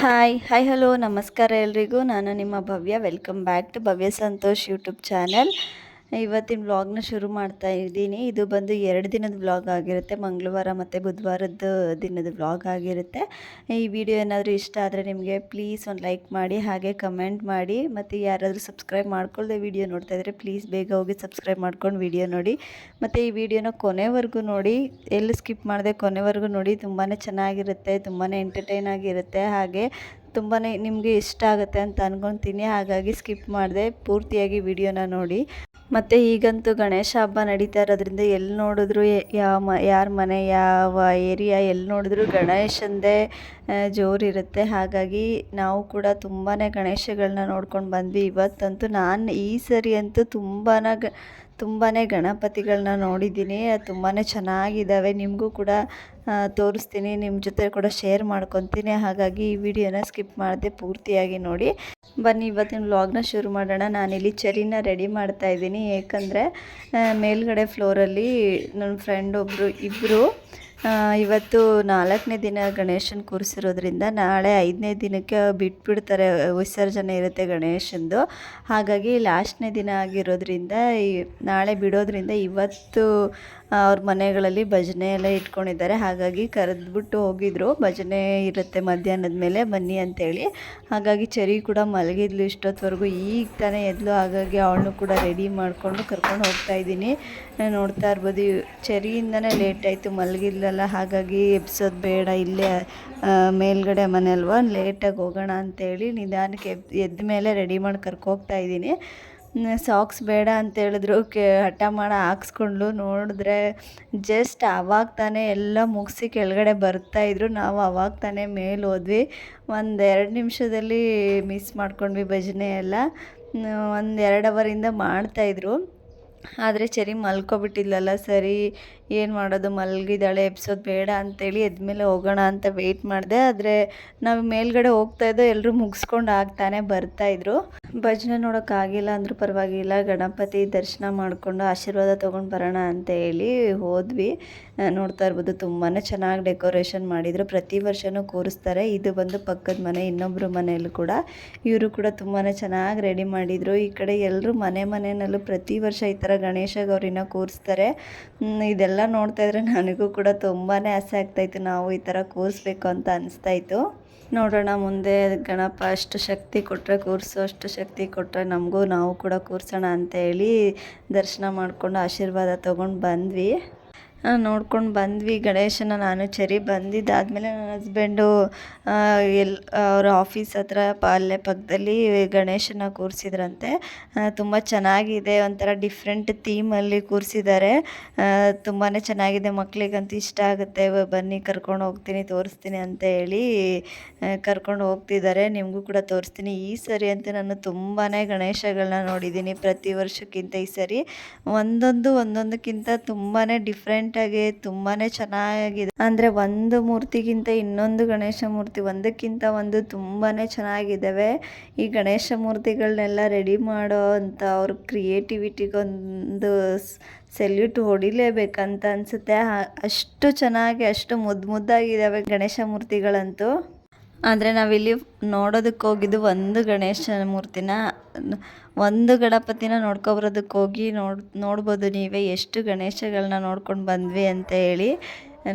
Hi hi hello ನಮಸ್ಕಾರ ಎಲ್ರಿಗೂ. ನಾನು ನಿಮ್ಮ Bhavya. Welcome back to Bhavya Santosh YouTube channel ಇವತ್ತಿನ ವ್ಲಾಗ್ನ ಶುರು ಮಾಡ್ತಾ ಇದ್ದೀನಿ. ಇದು ಬಂದು ಎರಡು ದಿನದ ವ್ಲಾಗ್ ಆಗಿರುತ್ತೆ. ಮಂಗಳವಾರ ಮತ್ತು ಬುಧವಾರದ ದಿನದ ವ್ಲಾಗ್ ಆಗಿರುತ್ತೆ. ಈ ವಿಡಿಯೋ ಏನಾದರೂ ಇಷ್ಟ ಆದರೆ ನಿಮಗೆ ಪ್ಲೀಸ್ ಒಂದು ಲೈಕ್ ಮಾಡಿ, ಹಾಗೆ ಕಮೆಂಟ್ ಮಾಡಿ. ಮತ್ತು ಯಾರಾದರೂ ಸಬ್ಸ್ಕ್ರೈಬ್ ಮಾಡ್ಕೊಳ್ಳದೆ ವಿಡಿಯೋ ನೋಡ್ತಾ ಇದ್ದರೆ ಪ್ಲೀಸ್ ಬೇಗ ಹೋಗಿ ಸಬ್ಸ್ಕ್ರೈಬ್ ಮಾಡ್ಕೊಂಡು ವಿಡಿಯೋ ನೋಡಿ. ಮತ್ತು ಈ ವಿಡಿಯೋನ ಕೊನೆವರೆಗೂ ನೋಡಿ. ಎಲ್ಲಿ ಸ್ಕಿಪ್ ಮಾಡಿದೆ ಕೊನೆವರೆಗೂ ನೋಡಿ. ತುಂಬಾ ಚೆನ್ನಾಗಿರುತ್ತೆ ತುಂಬಾ ಎಂಟರ್ಟೈನ್ ಆಗಿರುತ್ತೆ. ಹಾಗೆ ತುಂಬಾ ನಿಮಗೆ ಇಷ್ಟ ಆಗುತ್ತೆ ಅಂತ ಅನ್ಕೊತೀನಿ. ಹಾಗಾಗಿ ಸ್ಕಿಪ್ ಮಾಡಿದೆ. ಪೂರ್ತಿಯಾಗಿ ವಿಡಿಯೋನ ನೋಡಿ. ಮತ್ತು ಈಗಂತೂ ಗಣೇಶ ಹಬ್ಬ ನಡೀತಾ ಇರೋದ್ರಿಂದ ಎಲ್ಲಿ ನೋಡಿದ್ರು ಯಾವ ಮ, ಯಾರ ಮನೆ, ಯಾವ ಏರಿಯಾ ಎಲ್ಲಿ ನೋಡಿದ್ರು ಗಣೇಶಂದೇ ಜೋರಿರುತ್ತೆ ಹಾಗಾಗಿ ನಾವು ಕೂಡ ತುಂಬಾ ಗಣೇಶಗಳನ್ನ ನೋಡ್ಕೊಂಡು ಬಂದ್ವಿ. ಇವತ್ತಂತೂ ನಾನು ಈ ಸರಿ ಅಂತೂ ತುಂಬಾ ಗ ತುಂಬಾ ಗಣಪತಿಗಳನ್ನ ನೋಡಿದ್ದೀನಿ. ತುಂಬಾ ಚೆನ್ನಾಗಿದ್ದಾವೆ ನಿಮಗೂ ಕೂಡ ತೋರಿಸ್ತೀನಿ ನಿಮ್ಮ ಜೊತೆ ಕೂಡ ಶೇರ್ ಮಾಡ್ಕೊತೀನಿ. ಹಾಗಾಗಿ ಈ ವಿಡಿಯೋನ ಸ್ಕಿಪ್ ಮಾಡದೆ ಪೂರ್ತಿಯಾಗಿ ನೋಡಿ. ಬನ್ನಿ, ಇವತ್ತಿನ ವ್ಲಾಗ್ನ ಶುರು ಮಾಡೋಣ. ನಾನಿಲ್ಲಿ ಚರಿನ ರೆಡಿ ಮಾಡ್ತಾ ಇದ್ದೀನಿ. ಏಕೆಂದರೆ ಮೇಲ್ಗಡೆ ಫ್ಲೋರಲ್ಲಿ ನನ್ನ ಫ್ರೆಂಡ್ ಒಬ್ಬರು ಇಬ್ಬರು ಇವತ್ತು ನಾಲ್ಕನೇ ದಿನ ಗಣೇಶನ ಕೂರಿಸಿರೋದ್ರಿಂದ ನಾಳೆ ಐದನೇ ದಿನಕ್ಕೆ ಬಿಟ್ಬಿಡ್ತಾರೆ. ವಿಸರ್ಜನೆ ಇರುತ್ತೆ ಗಣೇಶಂದು. ಹಾಗಾಗಿ ಲಾಸ್ಟ್ನೇ ದಿನ ಆಗಿರೋದ್ರಿಂದ ನಾಳೆ ಬಿಡೋದ್ರಿಂದ ಇವತ್ತು ಅವ್ರ ಮನೆಗಳಲ್ಲಿ ಭಜನೆ ಎಲ್ಲ ಇಟ್ಕೊಂಡಿದ್ದಾರೆ. ಹಾಗಾಗಿ ಕರೆದ್ಬಿಟ್ಟು ಹೋಗಿದ್ರು. ಭಜನೆ ಇರುತ್ತೆ ಮಧ್ಯಾಹ್ನದ ಮೇಲೆ, ಬನ್ನಿ ಅಂತೇಳಿ. ಹಾಗಾಗಿ ಚರಿ ಕೂಡ ಮಲಗಿದ್ಲು ಇಷ್ಟೊತ್ತವರೆಗೂ. ಈಗ ತಾನೇ ಎದ್ಲು. ಹಾಗಾಗಿ ಅವಳನ್ನು ಕೂಡ ರೆಡಿ ಮಾಡಿಕೊಂಡು ಕರ್ಕೊಂಡು ಹೋಗ್ತಾ ಇದ್ದೀನಿ. ನೋಡ್ತಾ ಇರ್ಬೋದು, ಚರಿಯಿಂದನೇ ಲೇಟ್ ಆಯಿತು. ಮಲಗಿದ್ಲಲ್ಲ, ಹಾಗಾಗಿ ಎಬ್ಸೋದು ಬೇಡ. ಇಲ್ಲೇ ಮೇಲ್ಗಡೆ ಮನೆ ಅಲ್ವಾ? ಲೇಟಾಗಿ ಹೋಗೋಣ ಅಂತೇಳಿ ನಿಧಾನಕ್ಕೆ ಎದ್ ಎದ್ದ ಮೇಲೆ ರೆಡಿ ಮಾಡಿ ಕರ್ಕೋಗ್ತಾ ಇದ್ದೀನಿ. ಸಾಕ್ಸ್ ಬೇಡ ಅಂತ ಹೇಳಿದ್ರು. ಕೆ, ಹಠ ಮಾಡಿ ಹಾಕ್ಸ್ಕೊಂಡ್ಲು. ನೋಡಿದ್ರೆ ಜಸ್ಟ್ ಅವಾಗ ತಾನೇ ಎಲ್ಲ ಮುಗಿಸಿ ಕೆಳಗಡೆ ಬರ್ತಾಯಿದ್ರು ನಾವು ಆವಾಗ ತಾನೇ ಮೇಲೆ ಹೋದ್ವಿ. ಒಂದು ಎರಡು ನಿಮಿಷದಲ್ಲಿ ಮಿಸ್ ಮಾಡ್ಕೊಂಡ್ವಿ ಭಜನೆ ಎಲ್ಲ. ಒಂದು ಎರಡು ಅವರಿಂದ ಮಾಡ್ತಾಯಿದ್ರು ಆದರೆ ಚರಿ ಮಲ್ಕೊಬಿಟ್ಟಿದ್ಲಲ್ಲ, ಸರಿ ಏನು ಮಾಡೋದು, ಮಲಗಿದ್ದಾಳೆ, ಎಬ್ಸೋದು ಬೇಡ ಅಂತೇಳಿ ಎದ್ಮೇಲೆ ಹೋಗೋಣ ಅಂತ ವೆಯ್ಟ್ ಮಾಡಿದೆ. ಆದರೆ ನಾವು ಮೇಲ್ಗಡೆ ಹೋಗ್ತಾ ಇದ್ದೋ ಎಲ್ಲರೂ ಮುಗಿಸ್ಕೊಂಡು ಆಗ್ತಾನೆ ಬರ್ತಾಯಿದ್ರು ಭಜನೆ ನೋಡೋಕ್ಕಾಗಿಲ್ಲ ಅಂದರೂ ಪರವಾಗಿಲ್ಲ. ಗಣಪತಿ ದರ್ಶನ ಮಾಡಿಕೊಂಡು ಆಶೀರ್ವಾದ ತೊಗೊಂಡು ಬರೋಣ ಅಂತ ಹೇಳಿ ಹೋದ್ವಿ. ನೋಡ್ತಾ ಇರ್ಬೋದು. ತುಂಬಾ ಚೆನ್ನಾಗಿ ಡೆಕೋರೇಷನ್ ಮಾಡಿದರು. ಪ್ರತಿ ವರ್ಷವೂ ಕೂರಿಸ್ತಾರೆ. ಇದು ಬಂದು ಪಕ್ಕದ ಮನೆ ಇನ್ನೊಬ್ಬರು ಮನೆಯಲ್ಲೂ ಕೂಡ ಇವರು ಕೂಡ ತುಂಬಾ ಚೆನ್ನಾಗಿ ರೆಡಿ ಮಾಡಿದರು. ಈ ಕಡೆ ಎಲ್ಲರೂ ಮನೆ ಮನೆಯಲ್ಲೂ ಪ್ರತಿ ವರ್ಷ ಈ ಥರ ಗಣೇಶ ಗೌರಿನ ಕೂರಿಸ್ತಾರೆ. ಇದೆಲ್ಲ ನೋಡ್ತಾ ಇದ್ರೆ ನನಗೂ ಕೂಡ ತುಂಬಾ ಆಸೆ ಆಗ್ತಾಯಿತ್ತು ನಾವು ಈ ಥರ ಕೂರಿಸ್ಬೇಕು ಅಂತ ಅನಿಸ್ತಾಯಿತ್ತು ನೋಡೋಣ, ಮುಂದೆ ಗಣಪ ಅಷ್ಟು ಶಕ್ತಿ ಕೊಟ್ಟರೆ ಕೂರಿಸೋ, ಅಷ್ಟು ಶಕ್ತಿ ಕೊಟ್ಟರೆ ನಮಗೂ ನಾವು ಕೂಡ ಕೂರಿಸೋಣ ಅಂತ ಹೇಳಿ ದರ್ಶನ ಮಾಡಿಕೊಂಡು ಆಶೀರ್ವಾದ ತೊಗೊಂಡು ಬಂದ್ವಿ. ನೋಡ್ಕೊಂಡು ಬಂದ್ವಿ. ಗಣೇಶನ ನಾನು ಚರಿ ಬಂದಿದ್ದಾದಮೇಲೆ ನನ್ನ ಹಸ್ಬೆಂಡು ಎಲ್, ಅವ್ರ ಆಫೀಸ್ ಹತ್ರ ಅಲ್ಲೇ ಪಕ್ಕದಲ್ಲಿ ಗಣೇಶನ ಕೂರಿಸಿದ್ರಂತೆ. ತುಂಬ ಚೆನ್ನಾಗಿದೆ. ಒಂಥರ ಡಿಫ್ರೆಂಟ್ ಥೀಮಲ್ಲಿ ಕೂರಿಸಿದ್ದಾರೆ. ತುಂಬಾ ಚೆನ್ನಾಗಿದೆ. ಮಕ್ಕಳಿಗಂತೂ ಇಷ್ಟ ಆಗುತ್ತೆ. ಬನ್ನಿ, ಕರ್ಕೊಂಡು ಹೋಗ್ತೀನಿ, ತೋರಿಸ್ತೀನಿ ಅಂತ ಹೇಳಿ ಕರ್ಕೊಂಡು ಹೋಗ್ತಿದ್ದಾರೆ. ನಿಮಗೂ ಕೂಡ ತೋರಿಸ್ತೀನಿ. ಈ ಸರಿ ಅಂತೂ ನಾನು ತುಂಬಾ ಗಣೇಶಗಳನ್ನ ನೋಡಿದ್ದೀನಿ ಪ್ರತಿ ವರ್ಷಕ್ಕಿಂತ ಈ ಸರಿ. ಒಂದೊಂದು, ಒಂದೊಂದಕ್ಕಿಂತ ತುಂಬಾ ಡಿಫ್ರೆಂಟಾಗಿ ತುಂಬಾನೇ ಚೆನ್ನಾಗಿದೆ. ಅಂದರೆ ಒಂದು ಮೂರ್ತಿಗಿಂತ ಇನ್ನೊಂದು ಗಣೇಶ ಮೂರ್ತಿ, ಒಂದಕ್ಕಿಂತ ಒಂದು ತುಂಬಾನೇ ಚೆನ್ನಾಗಿದ್ದಾವೆ ಈ ಗಣೇಶ ಮೂರ್ತಿಗಳನ್ನೆಲ್ಲ ರೆಡಿ ಮಾಡೋ ಅಂತ ಅವ್ರ ಕ್ರಿಯೇಟಿವಿಟಿಗೊಂದು ಸೆಲ್ಯೂಟ್ ಹೊಡಿಲೇಬೇಕಂತ ಅನಿಸುತ್ತೆ. ಅಷ್ಟು ಚೆನ್ನಾಗಿ, ಅಷ್ಟು ಮುದ್ದು ಮುದ್ದಾಗಿದ್ದಾವೆ ಗಣೇಶ ಮೂರ್ತಿಗಳಂತೂ. ಆದರೆ ನಾವಿಲ್ಲಿ ನೋಡೋದಕ್ಕೆ ಹೋಗಿದ್ದು ಒಂದು ಗಣೇಶನ ಮೂರ್ತಿನ, ಒಂದು ಗಣಪತಿನ ನೋಡ್ಕೊಬರೋದಕ್ಕೆ ಹೋಗಿ ನೋಡ್, ನೋಡ್ಬೋದು ನೀವೇ ಎಷ್ಟು ಗಣೇಶಗಳನ್ನ ನೋಡ್ಕೊಂಡು ಬಂದ್ವಿ ಅಂತ ಹೇಳಿ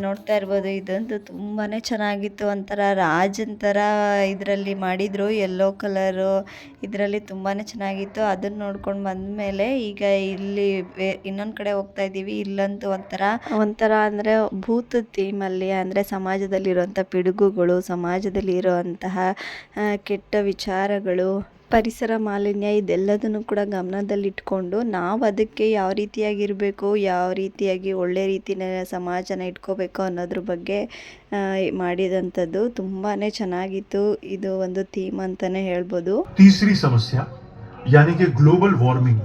ನೋಡ್ತಾ ಇರ್ಬೋದು. ಇದಂತೂ ತುಂಬಾ ಚೆನ್ನಾಗಿತ್ತು. ಒಂಥರ ರಾಜನ್ ಥರ ಇದರಲ್ಲಿ ಮಾಡಿದರು. ಯೆಲ್ಲೋ ಕಲರು ಇದರಲ್ಲಿ ತುಂಬಾ ಚೆನ್ನಾಗಿತ್ತು. ಅದನ್ನು ನೋಡ್ಕೊಂಡು ಬಂದಮೇಲೆ ಈಗ ಇಲ್ಲಿ ಇನ್ನೊಂದು ಕಡೆ ಹೋಗ್ತಾ ಇದ್ದೀವಿ ಇಲ್ಲಂತೂ ಒಂಥರ ಒಂಥರ ಅಂದರೆ ಭೂತ ಥೀಮಲ್ಲಿ ಅಂದರೆ ಸಮಾಜದಲ್ಲಿರುವಂಥ ಪಿಡುಗುಗಳು ಸಮಾಜದಲ್ಲಿ ಇರುವಂತಹ ಕೆಟ್ಟ ವಿಚಾರಗಳು ಪರಿಸರ ಮಾಲಿನ್ಯ ಇದೆಲ್ಲದನ್ನು ಕೂಡ ಗಮನದಲ್ಲಿಟ್ಕೊಂಡು ನಾವು ಅದಕ್ಕೆ ಯಾವ ರೀತಿಯಾಗಿರಬೇಕು ಯಾವ ರೀತಿಯಾಗಿ ಒಳ್ಳೆ ರೀತಿನ ಸಮಾಜನ ಇಟ್ಕೋಬೇಕು ಅನ್ನೋದ್ರ ಬಗ್ಗೆ ಆ, ಮಾಡಿದಂಥದ್ದು ತುಂಬಾ ಚೆನ್ನಾಗಿತ್ತು ಇದು ಒಂದು ಥೀಮ್ ಅಂತಲೇ ಹೇಳ್ಬೋದು तीसरी समस्या यानी कि ग्लोबल वार्मिंग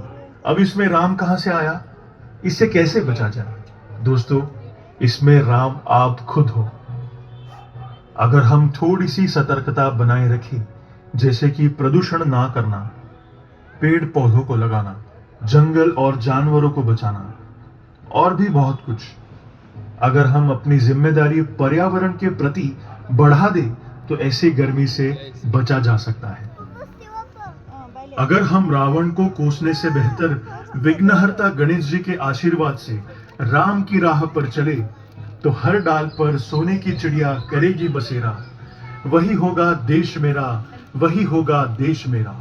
अब इसमें राम कहां से आया इससे कैसे बचा जाए दोस्तों इसमें राम आप खुद हो अगर हम थोड़ी सी सतर्कता बनाए रखें जैसे कि प्रदूषण ना करना, पेड़ पौधों को लगाना, जंगल और जानवरों को बचाना, और भी बहुत कुछ। अगर हम अपनी ज़िम्मेदारी पर्यावरण के प्रति बढ़ा दें तो ऐसी गर्मी से बचा जा सकता है। अगर हम रावण को कोसने से बेहतर विघ्नहर्ता गणेश जी के आशीर्वाद से राम की राह पर चले तो हर डाल पर सोने की चिड़िया करेगी बसेरा। वही होगा देश मेरा वही होगा देश मेरा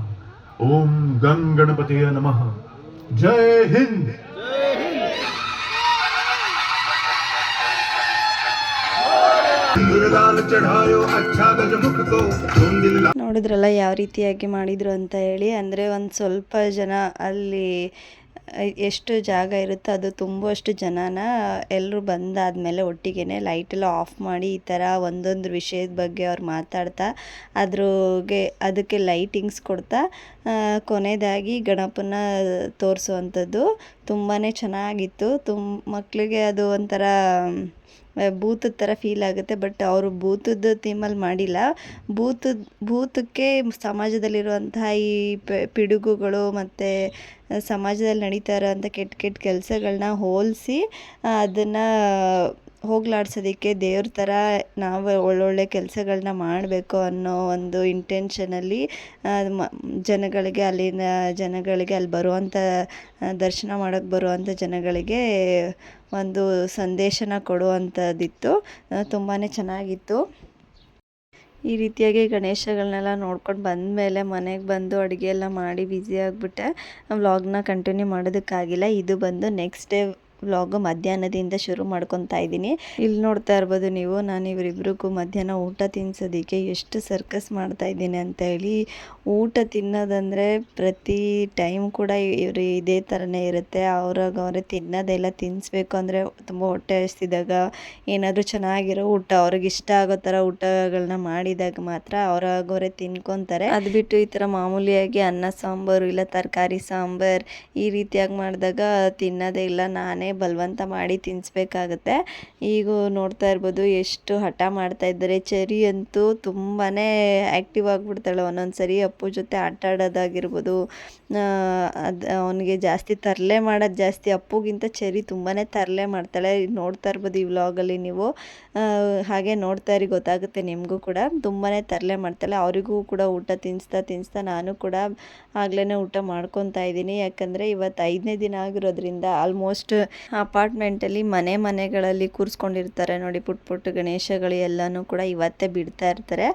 ओम गंग गणपते नमः जय हिंद गुणगान चढ़ायो अच्छा गजमुख को सोम दिन ನೋಡಿದ್ರಲ್ಲ ಯಾವ ರೀತಿಯಾಗಿ ಮಾಡಿದರು ಅಂತ ಹೇಳಿ ಅಂದರೆ ಒಂದು ಸ್ವಲ್ಪ ಜನ ಅಲ್ಲಿ ಎಷ್ಟು ಜಾಗ ಇರುತ್ತೋ ಅದು ತುಂಬುವಷ್ಟು ಜನನ ಎಲ್ಲರೂ ಬಂದಾದಮೇಲೆ ಒಟ್ಟಿಗೆ ಲೈಟೆಲ್ಲ ಆಫ್ ಮಾಡಿ ಈ ಥರ ಒಂದೊಂದು ವಿಷಯದ ಬಗ್ಗೆ ಅವ್ರು ಮಾತಾಡ್ತಾ, ಅದ್ರಗೆ ಅದಕ್ಕೆ ಲೈಟಿಂಗ್ಸ್ ಕೊಡ್ತಾ ಕೊನೆಯದಾಗಿ ಗಣಪನ ತೋರಿಸುವಂಥದ್ದು ತುಂಬಾ ಚೆನ್ನಾಗಿತ್ತು. ತುಂಬ ಮಕ್ಕಳಿಗೆ ಅದು ಒಂಥರ ಭೂತದ ಥರ ಫೀಲ್ ಆಗುತ್ತೆ. ಬಟ್ ಅವರು ಭೂತದ ಥೀಮಲ್ಲಿ ಮಾಡಿಲ್ಲ. ಭೂತದ, ಭೂತಕ್ಕೆ ಸಮಾಜದಲ್ಲಿರುವಂತಹ ಈ ಪಿಡುಗುಗಳು ಮತ್ತು ಸಮಾಜದಲ್ಲಿ ನಡೀತಾ ಇರೋಂಥ ಕೆಟ್ಟ ಕೆಟ್ಟ ಕೆಲಸಗಳನ್ನ ಹೋಲಿಸಿ ಅದನ್ನು ಹೋಗ್ಲಾಡ್ಸೋದಕ್ಕೆ ದೇವ್ರ ಥರ ನಾವು ಒಳ್ಳೊಳ್ಳೆ ಕೆಲಸಗಳನ್ನ ಮಾಡಬೇಕು ಅನ್ನೋ ಒಂದು ಇಂಟೆನ್ಷನಲ್ಲಿ ಜನಗಳಿಗೆ ಅಲ್ಲಿನ ಜನಗಳಿಗೆ ಅಲ್ಲಿ ಬರುವಂಥ ದರ್ಶನ ಮಾಡೋಕ್ಕೆ ಬರುವಂಥ ಜನಗಳಿಗೆ ಒಂದು ಸಂದೇಶನ ಕೊಡುವಂಥದ್ದಿತ್ತು. ತುಂಬಾ ಚೆನ್ನಾಗಿತ್ತು. ಈ ರೀತಿಯಾಗಿ ಗಣೇಶಗಳನ್ನೆಲ್ಲ ನೋಡ್ಕೊಂಡು ಬಂದಮೇಲೆ ಮನೆಗೆ ಬಂದು ಅಡುಗೆ ಎಲ್ಲ ಮಾಡಿ ಬ್ಯುಸಿ ಆಗಿಬಿಟ್ಟೆ. ವ್ಲಾಗ್ನ ಕಂಟಿನ್ಯೂ ಮಾಡೋದಕ್ಕಾಗಿಲ್ಲ. ಇದು ಬಂದು ನೆಕ್ಸ್ಟ್ ಡೇ ವ್ಲಾಗು ಮಧ್ಯಾಹ್ನದಿಂದ ಶುರು ಮಾಡ್ಕೊತಾ ಇದ್ದೀನಿ. ಇಲ್ಲಿ ನೋಡ್ತಾ ಇರ್ಬೋದು ನೀವು, ನಾನು ಇವರಿಬ್ರಿಗೂ ಮಧ್ಯಾಹ್ನ ಊಟ ತಿನ್ಸೋದಕ್ಕೆ ಎಷ್ಟು ಸರ್ಕಸ್ ಮಾಡ್ತಾ ಇದ್ದೀನಿ ಅಂತ ಹೇಳಿ, ಊಟ ತಿನ್ನೋದಂದರೆ ಪ್ರತಿ ಟೈಮ್ ಕೂಡ ಇವರು ಇದೇ ಥರನೇ ಇರುತ್ತೆ. ಅವ್ರಾಗ ಅವರೇ ತಿನ್ನೋದೆಲ್ಲ ತಿನ್ನಿಸ್ಬೇಕು ಅಂದರೆ ತುಂಬ ಹೊಟ್ಟೆ ಹಸ್ತಿದಾಗ ಏನಾದರೂ ಚೆನ್ನಾಗಿರೋ ಊಟ, ಅವ್ರಿಗೆ ಇಷ್ಟ ಆಗೋ ಥರ ಊಟಗಳನ್ನ ಮಾಡಿದಾಗ ಮಾತ್ರ ಅವ್ರಾಗವರೇ ತಿನ್ಕೊತಾರೆ. ಅದು ಬಿಟ್ಟು ಈ ಥರ ಮಾಮೂಲಿಯಾಗಿ ಅನ್ನ ಸಾಂಬಾರು ಇಲ್ಲ ತರಕಾರಿ ಸಾಂಬಾರು ಈ ರೀತಿಯಾಗಿ ಮಾಡಿದಾಗ ತಿನ್ನೋದೇ ಇಲ್ಲ. ನಾನೇ ಬಲವಂತ ಮಾಡಿ ತಿನ್ನಿಸ್ಬೇಕಾಗತ್ತೆ ಈಗ ನೋಡ್ತಾ ಇರ್ಬೋದು ಎಷ್ಟು ಹಠ ಮಾಡ್ತಾ ಇದ್ದಾರೆ. ಚರಿ ಅಂತೂ ತುಂಬಾ ಆ್ಯಕ್ಟಿವ್ ಆಗಿಬಿಡ್ತಾಳೆ. ಒಂದೊಂದು ಸರಿ ಅಪ್ಪು ಜೊತೆ ಆಟ ಆಡೋದಾಗಿರ್ಬೋದು ಅದು ಅವನಿಗೆ ಜಾಸ್ತಿ ತರಲೆ ಮಾಡೋದು ಜಾಸ್ತಿ ಅಪ್ಪುಗಿಂತ ಚೆರಿ ತುಂಬಾ ತರಲೆ ಮಾಡ್ತಾಳೆ. ನೋಡ್ತಾ ಇರ್ಬೋದು ಈ ವ್ಲಾಗಲ್ಲಿ ನೀವು. ಹಾಗೆ ನೋಡ್ತಾ ಇರಿ, ಗೊತ್ತಾಗುತ್ತೆ ನಿಮಗೂ ಕೂಡ. ತುಂಬಾ ತರಲೆ ಮಾಡ್ತಾಳೆ. ಅವರಿಗೂ ಕೂಡ ಊಟ ತಿನ್ನಿಸ್ತಾ ತಿನ್ನಿಸ್ತಾ ನಾನು ಕೂಡ ಆಗ್ಲೇ ಊಟ ಮಾಡ್ಕೊತಾ ಇದ್ದೀನಿ. ಯಾಕಂದರೆ ಇವತ್ತು ಐದನೇ ದಿನ ಆಗಿರೋದ್ರಿಂದ ಆಲ್ಮೋಸ್ಟ್ ಅಪಾರ್ಟ್ಮೆಂಟಲ್ಲಿ ಮನೆ ಮನೆಗಳಲ್ಲಿ ಕೂರಿಸ್ಕೊಂಡಿರ್ತಾರೆ ನೋಡಿ ಪುಟ್ ಪುಟ್ಟ ಗಣೇಶಗಳು ಎಲ್ಲನೂ ಕೂಡ ಇವತ್ತೇ ಬಿಡ್ತಾ ಇರ್ತಾರೆ.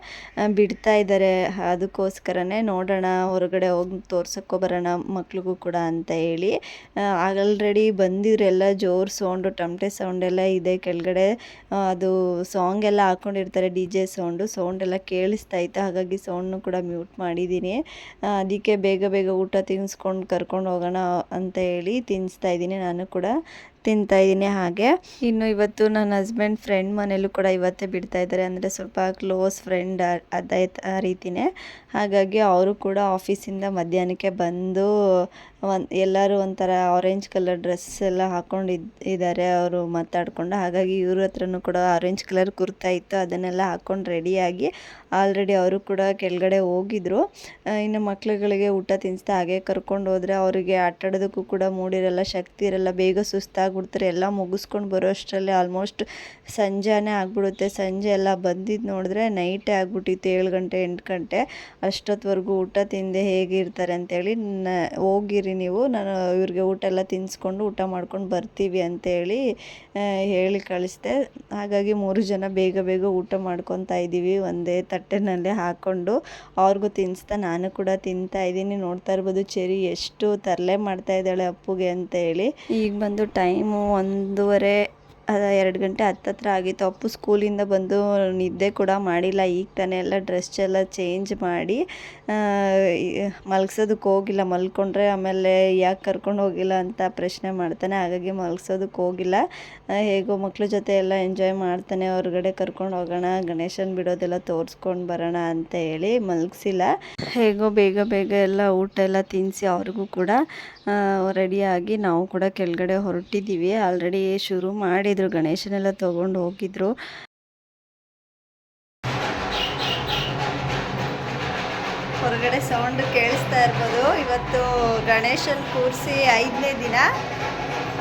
ಬಿಡ್ತಾ ಇದ್ದಾರೆ ಅದಕ್ಕೋಸ್ಕರನೇ ನೋಡೋಣ, ಹೊರಗಡೆ ಹೋಗಿ ತೋರ್ಸಕ್ಕೋ ಬರೋಣ ಮಕ್ಳಿಗೂ ಕೂಡ ಅಂತ ಹೇಳಿ ಆಲ್ರೆಡಿ ಬಂದಿದ್ರೆಲ್ಲ ಜೋರು ಸೌಂಡು, ಟಮಟೆ ಸೌಂಡ್ ಎಲ್ಲ ಇದೆ. ಕೆಳಗಡೆ ಅದು ಸಾಂಗ್ ಎಲ್ಲ ಹಾಕ್ಕೊಂಡಿರ್ತಾರೆ ಡಿ ಜೆ ಸೌಂಡು. ಸೌಂಡ್ ಎಲ್ಲ ಕೇಳಿಸ್ತಾ ಇತ್ತು, ಹಾಗಾಗಿ ಸೌಂಡ್ನು ಕೂಡ ಮ್ಯೂಟ್ ಮಾಡಿದ್ದೀನಿ. ಅದಕ್ಕೆ ಬೇಗ ಬೇಗ ಊಟ ತಿನ್ನಿಸ್ಕೊಂಡು ಕರ್ಕೊಂಡು ಹೋಗೋಣ ಅಂತ ಹೇಳಿ ತಿನ್ನಿಸ್ತಾ ಇದ್ದೀನಿ. ನಾನು ಕೂಡ ತಿಂತಾ ಇದ್ದೀನಿ ಹಾಗೆ. ಇನ್ನು ಇವತ್ತು ನನ್ನ ಹಸ್ಬೆಂಡ್ ಫ್ರೆಂಡ್ ಮನೇಲೂ ಕೂಡ ಇವತ್ತೇ ಬಿಡ್ತಾ ಇದ್ದಾರೆ, ಅಂದರೆ ಸ್ವಲ್ಪ ಕ್ಲೋಸ್ ಫ್ರೆಂಡ್ ಅದೇ ರೀತಿನೇ. ಹಾಗಾಗಿ ಅವರು ಕೂಡ ಆಫೀಸಿಂದ ಮಧ್ಯಾಹ್ನಕ್ಕೆ ಬಂದು ಒಂದು, ಎಲ್ಲರೂ ಒಂಥರ ಆರೆಂಜ್ ಕಲರ್ ಡ್ರೆಸ್ ಎಲ್ಲ ಹಾಕೊಂಡು ಇದ್ದಾರೆ ಅವರು ಮಾತಾಡ್ಕೊಂಡು. ಹಾಗಾಗಿ ಇವ್ರ ಹತ್ರನೂ ಕೂಡ ಆರೆಂಜ್ ಕಲರ್ ಕುರ್ತಾ ಇತ್ತು, ಅದನ್ನೆಲ್ಲ ಹಾಕ್ಕೊಂಡು ರೆಡಿಯಾಗಿ ಆಲ್ರೆಡಿ ಅವರು ಕೂಡ ಕೆಳಗಡೆ ಹೋಗಿದ್ರು. ಇನ್ನು ಮಕ್ಳುಗಳಿಗೆ ಊಟ ತಿನ್ನಿಸ್ತಾ ಹಾಗೆ ಕರ್ಕೊಂಡು ಹೋದರೆ ಅವರಿಗೆ ಆಟಾಡೋದಕ್ಕೂ ಕೂಡ ಮೂಡಿರಲ್ಲ, ಶಕ್ತಿ ಇರಲ್ಲ, ಬೇಗ ಸುಸ್ತಾಗ್ಬಿಡ್ತಾರೆ, ಎಲ್ಲ ಮುಗಿಸ್ಕೊಂಡು ಬರೋ ಅಷ್ಟರಲ್ಲಿ ಆಲ್ಮೋಸ್ಟ್ ಸಂಜೆನೇ ಆಗ್ಬಿಡುತ್ತೆ. ಸಂಜೆ ಎಲ್ಲ ಬಂದಿದ್ದು ನೋಡಿದ್ರೆ ನೈಟೇ ಆಗ್ಬಿಟ್ಟಿತ್ತು, ಏಳು ಗಂಟೆ, ಎಂಟು ಗಂಟೆ. ಅಷ್ಟೊತ್ತವರೆಗೂ ಊಟ ತಿಂದೆ ಹೇಗಿರ್ತಾರೆ ಅಂತೇಳಿ ಹೋಗಿರಿ ನೀವು, ನಾನು ಇವ್ರಿಗೆ ಊಟ ಎಲ್ಲ ತಿನ್ನಿಸ್ಕೊಂಡು ಊಟ ಮಾಡ್ಕೊಂಡು ಬರ್ತೀವಿ ಅಂತೇಳಿ ಹೇಳಿ ಕಳಿಸ್ದೆ. ಹಾಗಾಗಿ ಮೂರು ಜನ ಬೇಗ ಬೇಗ ಊಟ ಮಾಡ್ಕೊತಾ ಇದ್ದೀವಿ. ಒಂದೇ ತಟ್ಟೆನಲ್ಲಿ ಹಾಕ್ಕೊಂಡು ಅವ್ರಿಗೂ ತಿನ್ನಿಸ್ತಾ ನಾನು ಕೂಡ ತಿಂತಾ ಇದ್ದೀನಿ. ನೋಡ್ತಾ ಇರ್ಬೋದು ಚೆರಿ ಎಷ್ಟು ತರಲೆ ಮಾಡ್ತಾ ಇದ್ದಾಳೆ ಅಪ್ಪುಗೆ ಅಂತ ಹೇಳಿ ಈಗ ಬಂದು ಟೈಮು ಒಂದೂವರೆ ಎರಡು ಗಂಟೆ ಹತ್ತತ್ರ ಆಗಿತ್ತು. ಅಪ್ಪು ಸ್ಕೂಲಿಂದ ಬಂದು ನಿದ್ದೆ ಕೂಡ ಮಾಡಿಲ್ಲ. ಈಗ ತಾನೇ ಎಲ್ಲ ಡ್ರೆಸ್ ಎಲ್ಲ ಚೇಂಜ್ ಮಾಡಿ ಮಲಗ್ಸೋದಕ್ಕೆ ಹೋಗಿಲ್ಲ. ಮಲ್ಕೊಂಡ್ರೆ ಆಮೇಲೆ ಯಾಕೆ ಕರ್ಕೊಂಡು ಹೋಗಿಲ್ಲ ಅಂತ ಪ್ರಶ್ನೆ ಮಾಡ್ತಾನೆ. ಹಾಗಾಗಿ ಮಲ್ಗ್ಸೋದಕ್ಕೆ ಹೋಗಿಲ್ಲ. ಹೇಗೋ ಮಕ್ಳ ಜೊತೆ ಎಲ್ಲ ಎಂಜಾಯ್ ಮಾಡ್ತಾನೆ. ಹೊರಗಡೆ ಕರ್ಕೊಂಡು ಹೋಗೋಣ, ಗಣೇಶನ ಬಿಡೋದೆಲ್ಲ ತೋರಿಸ್ಕೊಂಡು ಬರೋಣ ಅಂತ ಹೇಳಿ ಮಲಗಿಸಿಲ್ಲ. ಹೇಗೋ ಬೇಗ ಬೇಗ ಎಲ್ಲ ಊಟ ಎಲ್ಲ ತಿನ್ನಿಸಿ ಅವ್ರಿಗೂ ಕೂಡ ರೆಡಿಯಾಗಿ ನಾವು ಕೂಡ ಕೆಳಗಡೆ ಹೊರಟಿದ್ದೀವಿ. ಆಲ್ರೆಡಿ ಶುರು ಮಾಡಿದರು. ಗಣೇಶನೆಲ್ಲ ತೊಗೊಂಡು ಹೋಗಿದ್ರು. ಹೊರಗಡೆ ಸೌಂಡ್ ಕೇಳಿಸ್ತಾ ಇರ್ಬೋದು. ಇವತ್ತು ಗಣೇಶನ್ ಕೂರಿಸಿ ಐದನೇ ದಿನ.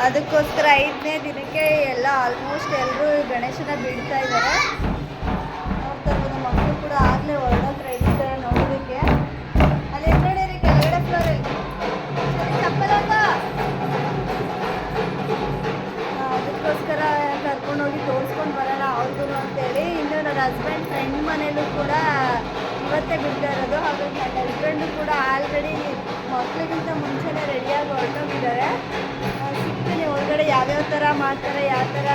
ಅದಕ್ಕೋಸ್ಕರ ಐದನೇ ದಿನಕ್ಕೆ ಎಲ್ಲ ಆಲ್ಮೋಸ್ಟ್ ಎಲ್ಲರೂ ಗಣೇಶನ ಬಿಡ್ತಾ ಇದ್ದಾರೆ. ನೋಡ್ತಾ ಇರ್ಬೋದು, ಮಕ್ಕಳು ಕೂಡ ಆಗಲೇ ಹೊರಡೋತ್ರ ಕರ್ಕೊಂಡೋಗಿ ತೋರಿಸ್ಕೊಂಡು ಬರೋಣ ಅವ್ರಿಗೂ ಅಂತೇಳಿ. ಇನ್ನು ನನ್ನ ಹಸ್ಬೆಂಡ್ ಫ್ರೆಂಡ್ ಮನೇಲೂ ಕೂಡ ಇವತ್ತೇ ಬಿಡ್ತಾ ಇರೋದು. ಹಾಗಾಗಿ ನನ್ನ ಹಸ್ಬೆಂಡು ಕೂಡ ಆಲ್ರೆಡಿ ಮಕ್ಕಳಿಗಿಂತ ಮುಂಚೆನೇ ರೆಡಿಯಾಗಿ ಹೊರಟೋಗಿದ್ದಾರೆ. ಸಿಗ್ತೀನಿ. ಒಳಗಡೆ ಯಾವ್ಯಾವ ಥರ ಮಾಡ್ತಾರೆ, ಯಾವ ಥರ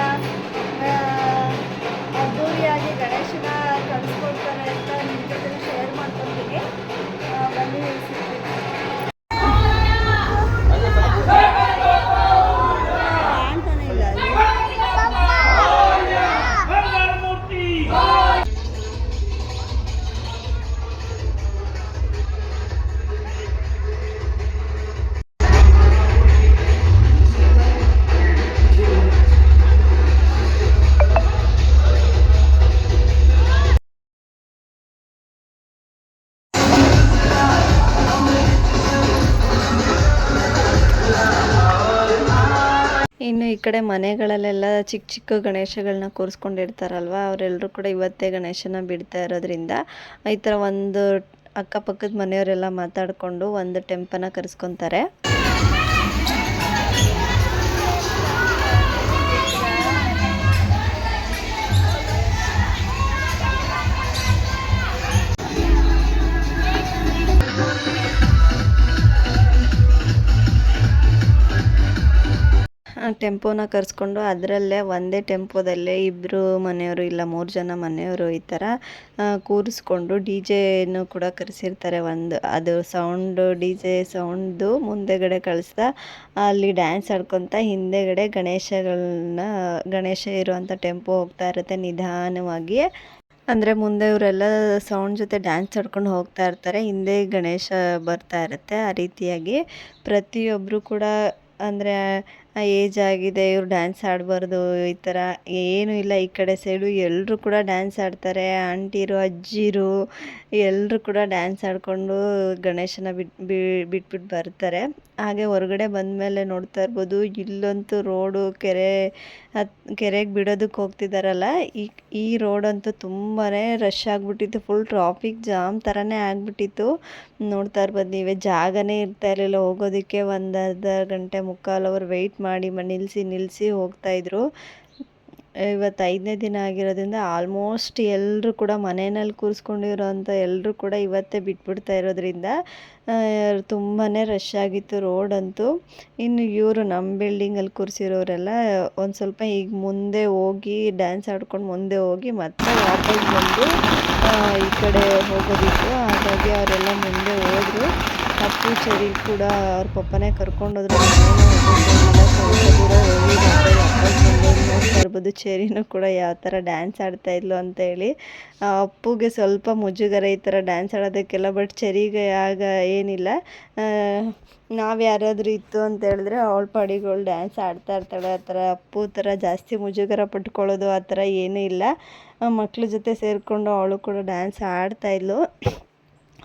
ಅದ್ದೂರಿಯಾಗಿ ಗಣೇಶನ ಕಳಿಸ್ಕೊಡ್ತಾರೆ ಅಂತ ನಿಮ್ಮ ಜೊತೆ ಶೇರ್ ಮಾಡ್ಕೊತೀನಿ ಬನ್ನಿ ಸಿಗ್ತೀನಿ. ಇನ್ನು ಈ ಕಡೆ ಮನೆಗಳಲ್ಲೆಲ್ಲ ಚಿಕ್ಕ ಚಿಕ್ಕ ಗಣೇಶಗಳನ್ನ ಕೂರಿಸ್ಕೊಂಡಿರ್ತಾರಲ್ವ ಅವರೆಲ್ಲರೂ ಕೂಡ ಇವತ್ತೇ ಗಣೇಶನ ಬಿಡ್ತಾ ಇರೋದ್ರಿಂದ ಈ ಥರ ಒಂದು ಅಕ್ಕಪಕ್ಕದ ಮನೆಯವರೆಲ್ಲ ಮಾತಾಡಿಕೊಂಡು ಒಂದು ಟೆಂಪನ ಕರೆಸ್ಕೊತಾರೆ. ಟೆಂಪೋನ ಕರೆಸ್ಕೊಂಡು ಅದರಲ್ಲೇ ಒಂದೇ ಟೆಂಪೋದಲ್ಲೇ ಇಬ್ಬರು ಮನೆಯವರು ಇಲ್ಲ ಮೂರು ಜನ ಮನೆಯವರು ಈ ಥರ ಕೂರಿಸ್ಕೊಂಡು ಡಿ ಜೆನು ಕೂಡ ಕರೆಸಿರ್ತಾರೆ ಒಂದು. ಅದು ಸೌಂಡು, ಡಿ ಜೆ ಸೌಂಡ್ದು ಮುಂದೆಗಡೆ ಕಳಿಸ್ತಾ ಅಲ್ಲಿ ಡ್ಯಾನ್ಸ್ ಆಡ್ಕೊತ ಹಿಂದೆಗಡೆ ಗಣೇಶಗಳನ್ನ ಗಣೇಶ ಇರುವಂಥ ಟೆಂಪೋ ಹೋಗ್ತಾ ಇರುತ್ತೆ ನಿಧಾನವಾಗಿ. ಅಂದರೆ ಮುಂದೆ ಇವರೆಲ್ಲ ಸೌಂಡ್ ಜೊತೆ ಡ್ಯಾನ್ಸ್ ಆಡ್ಕೊಂಡು ಹೋಗ್ತಾ ಇರ್ತಾರೆ, ಹಿಂದೆ ಗಣೇಶ ಬರ್ತಾ ಇರುತ್ತೆ ಆ ರೀತಿಯಾಗಿ. ಪ್ರತಿಯೊಬ್ಬರು ಕೂಡ ಅಂದರೆ ಏಜ್ ಆಗಿದೆ, ಇವ್ರು ಡ್ಯಾನ್ಸ್ ಆಡಬಾರ್ದು, ಈ ಥರ ಏನೂ ಇಲ್ಲ. ಈ ಕಡೆ ಸೈಡು ಎಲ್ಲರೂ ಕೂಡ ಡ್ಯಾನ್ಸ್ ಆಡ್ತಾರೆ. ಆಂಟಿರು, ಅಜ್ಜಿರು ಎಲ್ಲರೂ ಕೂಡ ಡ್ಯಾನ್ಸ್ ಆಡಿಕೊಂಡು ಗಣೇಶನ ಬಿಟ್ಟು ಬಿಟ್ಬಿಟ್ಟು ಬರ್ತಾರೆ. ಹಾಗೆ ಹೊರಗಡೆ ಬಂದ ಮೇಲೆ ನೋಡ್ತಾ ಇರ್ಬೋದು ಇಲ್ಲಂತೂ ರೋಡು ಕೆರೆ ಹತ್ ಕೆರೆಗೆ ಬಿಡೋದಕ್ಕೆ ಹೋಗ್ತಿದ್ದಾರಲ್ಲ ಈ ಈ ರೋಡಂತೂ ತುಂಬಾ ರಶ್ ಆಗಿಬಿಟ್ಟಿತ್ತು. ಫುಲ್ ಟ್ರಾಫಿಕ್ ಜಾಮ್ ಥರನೇ ಆಗಿಬಿಟ್ಟಿತ್ತು. ನೋಡ್ತಾ ಇರ್ಬೋದು ನೀವೇ, ಜಾಗನೇ ಇರ್ತಾ ಇರಲಿಲ್ಲ. ಹೋಗೋದಕ್ಕೆ ಒಂದು ಅರ್ಧ ಗಂಟೆ ಮುಕ್ಕಾಲು ಅವರ್ ವೆಯ್ಟ್ ಮಾಡಿ ಮ ನಿಲ್ಲಿಸಿ ನಿಲ್ಲಿಸಿ ಹೋಗ್ತಾಯಿದ್ರು ಇವತ್ತು ಐದನೇ ದಿನ ಆಗಿರೋದ್ರಿಂದ ಆಲ್ಮೋಸ್ಟ್ ಎಲ್ಲರೂ ಕೂಡ ಮನೆಯಲ್ಲಿ ಕೂರಿಸ್ಕೊಂಡಿರೋಂಥ ಎಲ್ಲರೂ ಕೂಡ ಇವತ್ತೇ ಬಿಟ್ಬಿಡ್ತಾ ಇರೋದ್ರಿಂದ ತುಂಬಾ ರಶ್ ಆಗಿತ್ತು ರೋಡ್ ಅಂತೂ. ಇನ್ನು ಇವರು ನಮ್ಮ ಬಿಲ್ಡಿಂಗಲ್ಲಿ ಕೂರಿಸಿರೋರೆಲ್ಲ ಒಂದು ಸ್ವಲ್ಪ ಈಗ ಮುಂದೆ ಹೋಗಿ ಡ್ಯಾನ್ಸ್ ಆಡ್ಕೊಂಡು ಮುಂದೆ ಹೋಗಿ ಮತ್ತೆ ವಾಪಸ್ ಬಂದು ಈ ಕಡೆ ಹೋಗೋದಿತ್ತು. ಹಾಗಾಗಿ ಅವರೆಲ್ಲ ಮುಂದೆ ಹೋದರು. ಅಪ್ಪು ಚೆರಿ ಕೂಡ ಅವ್ರ ಪಪ್ಪನೇ ಕರ್ಕೊಂಡೋದ್ರು. ಸ್ವಲ್ಪ ದೂರ ಮತ್ತೆ ಚೆರಿನೂ ಕೂಡ ಯಾವ ಥರ ಡ್ಯಾನ್ಸ್ ಆಡ್ತಾ ಇದ್ಲು ಅಂತ ಹೇಳಿ ಆ, ಅಪ್ಪುಗೆ ಸ್ವಲ್ಪ ಮುಜುಗರ ಈ ಥರ ಡ್ಯಾನ್ಸ್ ಆಡೋದಕ್ಕೆಲ್ಲ ಬಟ್ ಚೆರಿಗೆ ಆಗ ಏನಿಲ್ಲ. ನಾವು ಯಾರಾದರೂ ಇತ್ತು ಅಂತ ಹೇಳಿದ್ರೆ ಅವಳ ಪಾಡಿಗಳು ಡ್ಯಾನ್ಸ್ ಆಡ್ತಾ ಇರ್ತಾಳೆ. ಆ ಥರ ಅಪ್ಪು ಥರ ಜಾಸ್ತಿ ಮುಜುಗರ ಪಟ್ಕೊಳ್ಳೋದು ಆ ಥರ ಏನೂ ಇಲ್ಲ. ಮಕ್ಳ ಜೊತೆ ಸೇರಿಕೊಂಡು ಅವಳು ಕೂಡ ಡ್ಯಾನ್ಸ್ ಆಡ್ತಾ ಇದ್ಲು.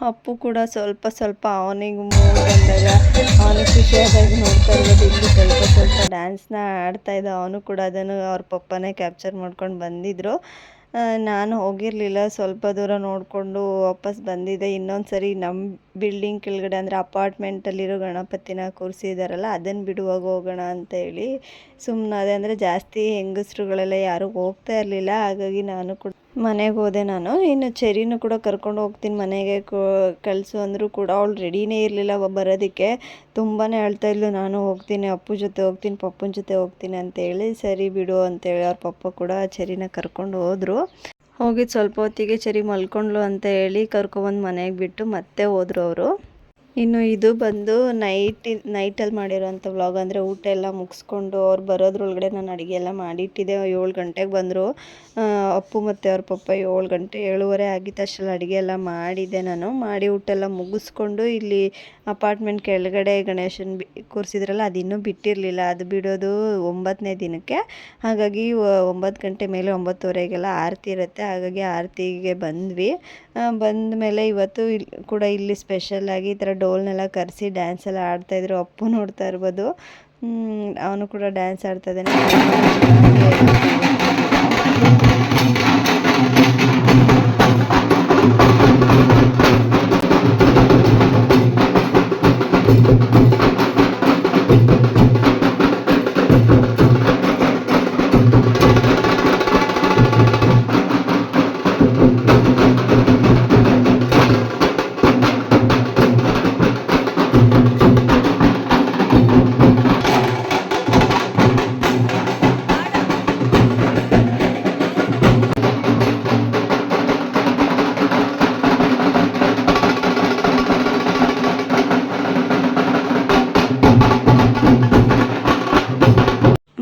ಅಪ್ಪು ಕೂಡ ಸ್ವಲ್ಪ ಸ್ವಲ್ಪ ಅವನಿಗೆ ಮೂಡ್ ಬಂದಾಗ ಅವನಿಗೆ ಖುಷಿಯಾದಾಗ ನೋಡ್ತಾ ಇರ್ಬೋದು ಇಲ್ಲಿ ಸ್ವಲ್ಪ ಸ್ವಲ್ಪ ಡ್ಯಾನ್ಸ್ನ ಇದ್ದ. ಅವನು ಕೂಡ ಅದನ್ನು ಅವ್ರ ಪಪ್ಪನೇ ಕ್ಯಾಪ್ಚರ್ ಮಾಡ್ಕೊಂಡು ಬಂದಿದ್ದರು ನಾನು ಹೋಗಿರಲಿಲ್ಲ. ಸ್ವಲ್ಪ ದೂರ ನೋಡಿಕೊಂಡು ವಾಪಸ್ ಬಂದಿದ್ದೆ. ಇನ್ನೊಂದು ಸರಿ ನಮ್ಮ ಬಿಲ್ಡಿಂಗ್ ಕೆಳಗಡೆ ಅಂದರೆ ಅಪಾರ್ಟ್ಮೆಂಟಲ್ಲಿರೋ ಗಣಪತಿನ ಕೂರಿಸಿದಾರಲ್ಲ ಅದನ್ನು ಬಿಡುವಾಗ ಹೋಗೋಣ ಅಂತ ಹೇಳಿ ಸುಮ್ಮನಾದೆ ಅಂದರೆ ಜಾಸ್ತಿ ಹೆಂಗಸ್ರುಗಳೆಲ್ಲ ಯಾರೂ ಹೋಗ್ತಾ ಇರಲಿಲ್ಲ, ಹಾಗಾಗಿ ನಾನು ಕೂಡ ಮನೆಗೆ ಹೋದೆ ನಾನು. ಇನ್ನು ಚೆರಿನೂ ಕೂಡ ಕರ್ಕೊಂಡು ಹೋಗ್ತೀನಿ ಮನೆಗೆ ಕಳಿಸು ಅಂದರೂ ಕೂಡ ಅವಳು ರೆಡಿನೇ ಇರಲಿಲ್ಲ ಬರೋದಕ್ಕೆ. ತುಂಬಾ ಅಳ್ತಾ ಇದ್ಲು, ನಾನು ಹೋಗ್ತೀನಿ, ಅಪ್ಪು ಜೊತೆ ಹೋಗ್ತೀನಿ, ಪಪ್ಪನ ಜೊತೆ ಹೋಗ್ತೀನಿ ಅಂತೇಳಿ ಸರಿ ಬಿಡು ಅಂತೇಳಿ ಅವ್ರ ಪಪ್ಪ ಕೂಡ ಚೆರಿನ ಕರ್ಕೊಂಡು ಹೋದರು. ಹೋಗಿದ್ದು ಸ್ವಲ್ಪ ಹೊತ್ತಿಗೆ ಚರಿ ಮಲ್ಕೊಂಡ್ಲು ಅಂತ ಹೇಳಿ ಕರ್ಕೊಬಂದು ಮನೆಗೆ ಬಿಟ್ಟು ಮತ್ತೆ ಹೋದ್ರು ಅವರು. ಇನ್ನು ಇದು ಬಂದು ನೈಟ್ ನೈಟಲ್ಲಿ ಮಾಡಿರೋಂಥ ವ್ಲಾಗ್ ಅಂದರೆ ಊಟ ಎಲ್ಲ ಮುಗಿಸ್ಕೊಂಡು ಅವ್ರು ಬರೋದ್ರೊಳಗಡೆ ನಾನು ಅಡುಗೆ ಎಲ್ಲ ಮಾಡಿಟ್ಟಿದ್ದೆ. ಏಳು ಗಂಟೆಗೆ ಬಂದರು. ಅಪ್ಪು ಮತ್ತು ಅವ್ರ ಪಪ್ಪ ಏಳು ಗಂಟೆ, ಏಳುವರೆ ಆಗಿತ್ತು ಅಷ್ಟರಲ್ಲಿ ಅಡುಗೆ ಎಲ್ಲ ಮಾಡಿದ್ದೆ ನಾನು. ಮಾಡಿ ಊಟ ಎಲ್ಲ ಮುಗಿಸ್ಕೊಂಡು ಇಲ್ಲಿ ಅಪಾರ್ಟ್ಮೆಂಟ್ ಕೆಳಗಡೆ ಗಣೇಶನ ಬಿ, ಕೂರಿಸಿದ್ರಲ್ಲ, ಅದು ಇನ್ನೂ ಬಿಟ್ಟಿರಲಿಲ್ಲ. ಅದು ಬಿಡೋದು ಒಂಬತ್ತನೇ ದಿನಕ್ಕೆ. ಹಾಗಾಗಿ ಒಂಬತ್ತು ಗಂಟೆ ಮೇಲೆ ಒಂಬತ್ತುವರೆಗೆಲ್ಲ ಆರತಿ ಇರುತ್ತೆ. ಹಾಗಾಗಿ ಆರತಿಗೆ ಬಂದ್ವಿ. ಬಂದ ಮೇಲೆ ಇವತ್ತು ಇಲ್ಲಿ ಕೂಡ ಇಲ್ಲಿ ಸ್ಪೆಷಲ್ ಆಗಿ ಈ ಥರ ಡೋಲ್ನೆಲ್ಲ ಕರೆಸಿ ಡ್ಯಾನ್ಸ್ ಎಲ್ಲ ಆಡ್ತಾಯಿದ್ರು ಅಪ್ಪು ನೋಡ್ತಾ ಇರ್ಬೋದು. ಅವನು ಕೂಡ ಡ್ಯಾನ್ಸ್ ಆಡ್ತಾ ಇದ್ದಾನೆ.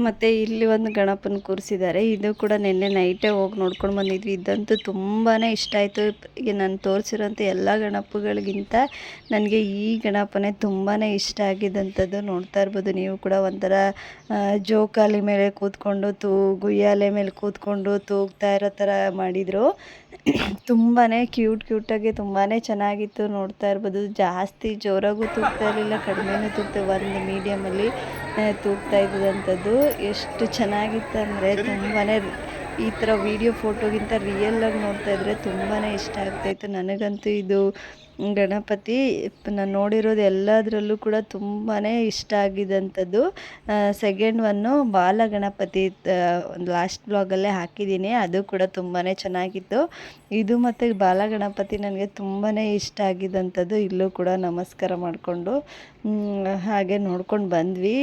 ಮತ್ತು ಇಲ್ಲಿ ಒಂದು ಗಣಪನ ಕೂರಿಸಿದ್ದಾರೆ. ಇದು ಕೂಡ ನಿನ್ನೆ ನೈಟೇ ಹೋಗಿ ನೋಡ್ಕೊಂಡು ಬಂದಿದ್ವಿ. ಇದಂತೂ ತುಂಬಾ ಇಷ್ಟ ಆಯಿತು. ಈಗ ನಾನು ತೋರಿಸಿರೋಂಥ ಎಲ್ಲ ಗಣಪಗಳಿಗಿಂತ ನನಗೆ ಈ ಗಣಪನೇ ತುಂಬಾ ಇಷ್ಟ ಆಗಿದ್ದಂಥದ್ದು ನೋಡ್ತಾ ಇರ್ಬೋದು. ನೀವು ಕೂಡ ಒಂಥರ ಜೋಕಾಲಿ ಮೇಲೆ ಕೂತ್ಕೊಂಡು ತೂ, ಗುಯ್ಯಾಲೆ ಮೇಲೆ ಕೂತ್ಕೊಂಡು ತೂಗ್ತಾ ಇರೋ ಥರ ಮಾಡಿದರು. ತುಂಬಾ ಕ್ಯೂಟ್ ಕ್ಯೂಟಾಗಿ ತುಂಬಾ ಚೆನ್ನಾಗಿತ್ತು ನೋಡ್ತಾ ಇರ್ಬೋದು. ಜಾಸ್ತಿ ಜೋರಾಗೂ ತೂಗ್ತಾ ಇರಲಿಲ್ಲ, ಕಡಿಮೆನೂ ತೂಗ್ತಾ ಒಂದು ಮೀಡಿಯಮಲ್ಲಿ ತೂಗ್ತಾ ಇದ್ದಂಥದ್ದು ಎಷ್ಟು ಚೆನ್ನಾಗಿತ್ತು ಅಂದರೆ ತುಂಬಾ ಈ ಥರ ವೀಡಿಯೋ ಫೋಟೋಗಿಂತ ರಿಯಲ್ಲಾಗಿ ನೋಡ್ತಾ ಇದ್ದರೆ ತುಂಬಾ ಇಷ್ಟ ಆಗ್ತಾಯಿತ್ತು ನನಗಂತೂ ಇದು ಗಣಪತಿ ನಾನು ನೋಡಿರೋದು ಎಲ್ಲದರಲ್ಲೂ ಕೂಡ ತುಂಬಾ ಇಷ್ಟ ಆಗಿದ್ದಂಥದ್ದು ಸೆಕೆಂಡ್ ಒನ್ನು ಬಾಲ ಗಣಪತಿ ಒಂದು ಲಾಸ್ಟ್ ಬ್ಲಾಗಲ್ಲೇ ಹಾಕಿದ್ದೀನಿ. ಅದು ಕೂಡ ತುಂಬಾ ಚೆನ್ನಾಗಿತ್ತು. ಇದು ಮತ್ತು ಬಾಲ ಗಣಪತಿ ನನಗೆ ತುಂಬಾ ಇಷ್ಟ ಆಗಿದ್ದಂಥದ್ದು ಇಲ್ಲೂ ಕೂಡ ನಮಸ್ಕಾರ ಮಾಡಿಕೊಂಡು ಹಾಗೆ ನೋಡ್ಕೊಂಡು ಬಂದ್ವಿ.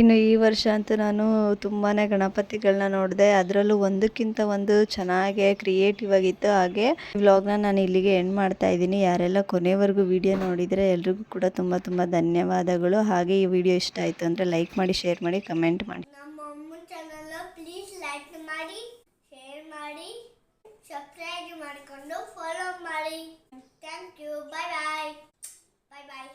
ಇನ್ನು ಈ ವರ್ಷ ಅಂತೂ ನಾನು ತುಂಬಾ ಗಣಪತಿಗಳನ್ನ ನೋಡಿದೆ. ಅದರಲ್ಲೂ ಒಂದಕ್ಕಿಂತ ಒಂದು ಚೆನ್ನಾಗೆ ಕ್ರಿಯೇಟಿವ್ ಆಗಿತ್ತು. ಹಾಗೆ ವ್ಲಾಗ್ನ ನಾನು ಇಲ್ಲಿಗೆ ಎಂಡ್ ಮಾಡ್ತಾ ಇದ್ದೀನಿ. ಯಾರೆಲ್ಲ ಕೊನೆವರೆಗೂ ವಿಡಿಯೋ ನೋಡಿದರೆ ಎಲ್ರಿಗೂ ಕೂಡ ತುಂಬ ತುಂಬ ಧನ್ಯವಾದಗಳು. ಹಾಗೆ ಈ ವಿಡಿಯೋ ಇಷ್ಟ ಆಯಿತು ಅಂದರೆ ಲೈಕ್ ಮಾಡಿ ಶೇರ್ ಮಾಡಿ ಕಮೆಂಟ್ ಮಾಡಿ. ಸಬ್ಸ್ಕ್ರೈಬ್ ಮಾಡಿಕೊಂಡು ಫಾಲೋ ಮಾಡಿ. Thank you bye bye bye bye